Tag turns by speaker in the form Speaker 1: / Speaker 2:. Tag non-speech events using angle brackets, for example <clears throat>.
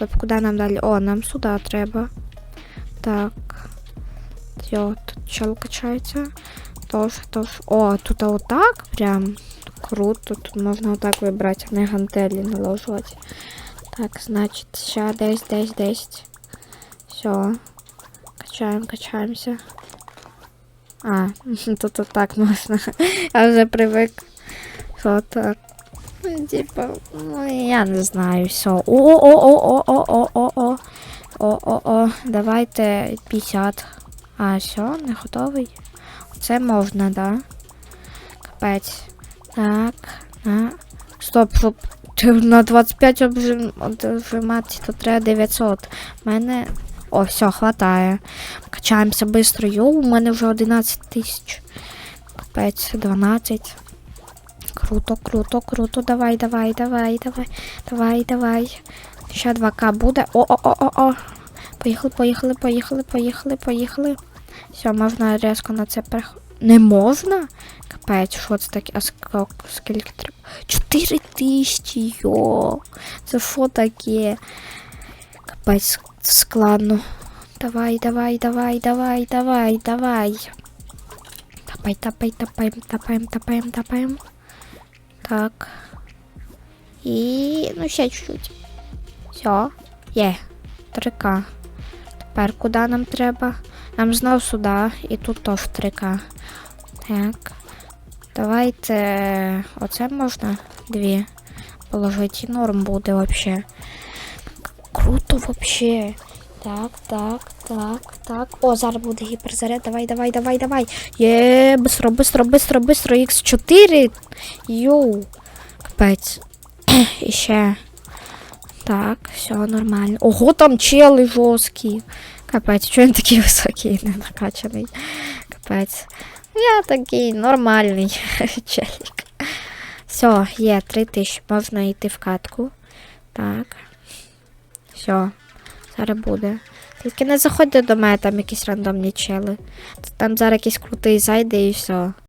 Speaker 1: Стоп, куди нам далі? О, нам сюди треба. Так. Йо, тут чел качається. Тож, тож. О, тут отак прям. Круто. Тут можна отак вибрати, а не гантелі наложувати. Так, значить, ще десь, десь, десь. Все. Качаємо, качаємося. А, <laughs> тут отак можна. <laughs> Я вже привик. Що так. Типа, ну я не знаю, все. О-о-о-о-о-о-о-о. О-о-о. Давайте 50. А, все, не готовий. Це можна, да? Капець. Так. На. Стоп, щоб на 25 обжим... обжимати, то треба 900. У мене. О, все, хватає. Качаємося швидко. Йоу, у мене вже 11 тисяч. Капець, 12. Круто, круто, круто. Давай, давай, давай, давай. Давай, давай. Ще 2К буде. О-о-о-о-о. Поїхали, поїхали, поїхали, поїхали, поїхали. Все, можна різко на це перех... Не можна? Капець, що це таке? А скільки треба? 4 тисячі, йо. Це що таке? Капець складно. Давай, давай, давай, давай, давай, давай. Тапай, тапай, тапаем, тапаем, тапаем, тапаем. Так. І. Ну, ще чуть-чуть. Все. Є. 3К. Тепер куди нам треба? Нам знов сюди. І тут теж 3К. Так. Давайте. Оце можна? Дві. Положити. Норм буде вообще. Круто вообще. Так, так, так, так. О, зараз буде гіперзаряд. Давай, давай, давай, давай. Є, быстро, быстро, быстро, быстро. Х4. Йоу. Капець. <clears throat> І ще. Так, все нормально. Ого, там чели жорсткі. Капець, чого він такий високий, не накачаний. Капець. Я такий нормальний <laughs> челік. Все, є 3000. Можна йти в катку. Так. Все. Зараз буде. Тільки не заходьте до мене, там якісь рандомні чели. Там зараз якийсь крутий зайде і все.